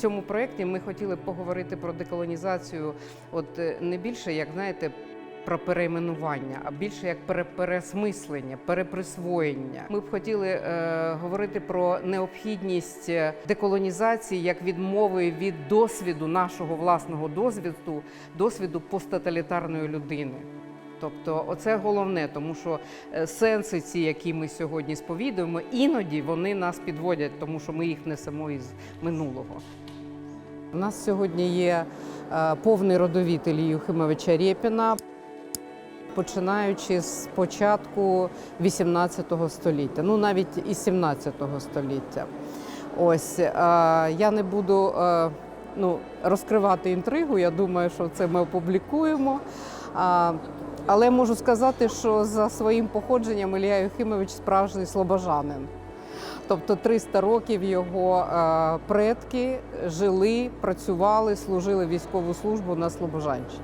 цьому проєкті ми хотіли поговорити про деколонізацію, от е, не більше, як знаєте. Про перейменування, а більше як пере- переосмислення, переприсвоєння. Ми б хотіли е, говорити про необхідність е, деколонізації як відмови від досвіду нашого власного досвіду, досвіду посттоталітарної людини. Тобто, оце головне, тому що е, сенси, ці, які ми сьогодні сповідуємо, іноді вони нас підводять, тому що ми їх несемо із минулого. У нас сьогодні є е, повний родовід Іллі Юхимовича Рєпіна, починаючи з початку 18 століття, ну навіть і 17 століття. Ось е, я не буду е, ну, розкривати інтригу. Я думаю, що це ми опублікуємо. Але можу сказати, що за своїм походженням Ілля Юхимович справжній слобожанин. Тобто 300 років його е, предки жили, працювали, служили військову службу на Слобожанщині.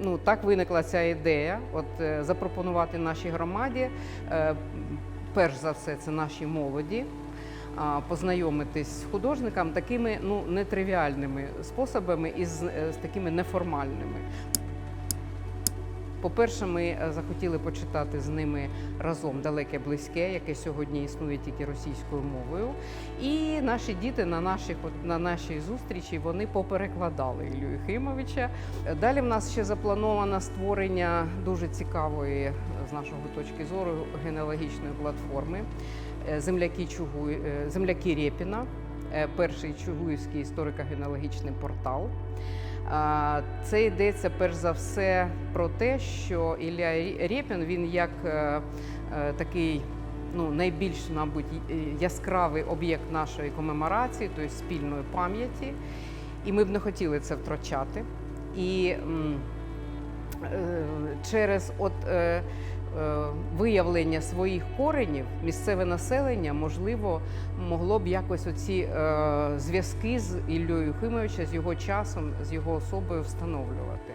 Ну так виникла ця ідея. От е, запропонувати нашій громаді, е, перш за все, це нашій молоді. Познайомитись з художником такими ну нетривіальними способами і з, з такими неформальними. По-перше, ми е, захотіли почитати з ними разом далеке близьке, яке сьогодні існує тільки російською мовою. І наші діти на наших на нашій зустрічі вони поперекладали Іллю Єхимовича. Далі в нас ще заплановано створення дуже цікавої е, з нашої точки зору генеалогічної платформи е, земляки Чугуй, е, земляки Рєпіна, перший чугуївський історико-генеалогічний портал. Це йдеться перш за все про те, що Ілля Рєпін він як е, е, такий ну, найбільш, мабуть, яскравий об'єкт нашої комеморації, тобто спільної пам'яті. І ми б не хотіли це втрачати. І е, через от, виявлення своїх коренів місцеве населення, можливо, могло б якось оці е, зв'язки з Іллею Юхимовича, з його часом, з його особою встановлювати.